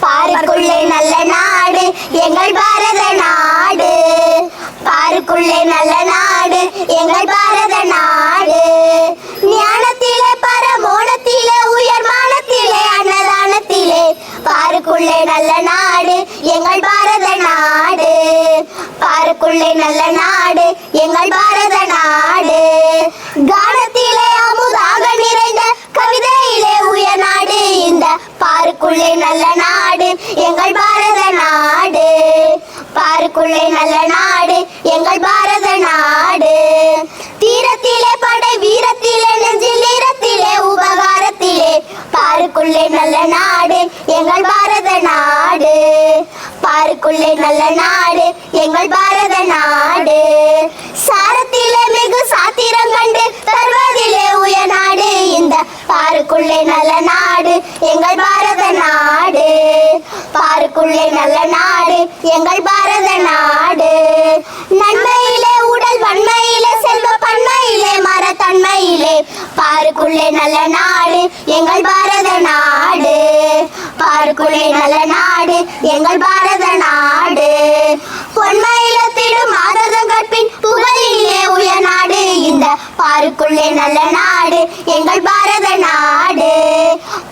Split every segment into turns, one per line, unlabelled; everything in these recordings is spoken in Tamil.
பாருக்குள்ளே நல்ல நாடு எங்கள் பாரத நாடு. பாருக்குள்ளே நல்ல நாடு எங்கள் பாரத நாடு. ஞானத்திலே பரமோணத்திலே உயர்மானத்திலே அன்னதானத்திலே. பாருக்குள்ளே நல்ல நாடு எங்கள் பாரத நாடு. பாருக்குள்ளே நல்ல நாடு எங்கள் பாரத பார்க்குள்ளே நல்ல நாடு எங்கள் பாரத நாடு. பார்க்குள்ளே நல்ல நாடு எங்கள் பாரத நாடு. தீரத்திலே படை வீரத்திலே நெஞ்சில் ஈரத்திலே உபகாரத்திலே. பாருக்குள்ளே நல்ல நாடு எங்கள் பாரத நாடு. பாருக்குள்ளே நல்ல நாடு எங்கள் பாரத நாடு. சாரத்திலே மிகு சாத்திரம் கண்டு தருவதிலே உயர் நாடு இந்த. பாருக்குள்ளே நல்ல நாடு எங்கள் பாரத பாருக்குள்ளே நல்ல நாடு எங்கள் பாரத நாடு. நன்மையிலே உடல் வன்மையிலே செல்வ பன்மையிலே மரத்தன்மையிலே பாருக்குள்ளே நல்ல நாடு எங்கள் பாரத நாடு. பாருக்குள்ளே நல்ல நாடு எங்கள் பாரத நாடு. பொன்மையில பொன்மையிலத்திடும் மாததம் கற்பின் புகழிலே உயர்நாடு இந்த. பாருக்குள்ளே நல்ல நாடு எங்கள் பாரத நாடு.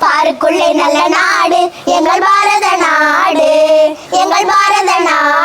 பாருக்குள்ளே நல்ல நாடு எங்கள் பாரத எங்கள் பாரத நாடு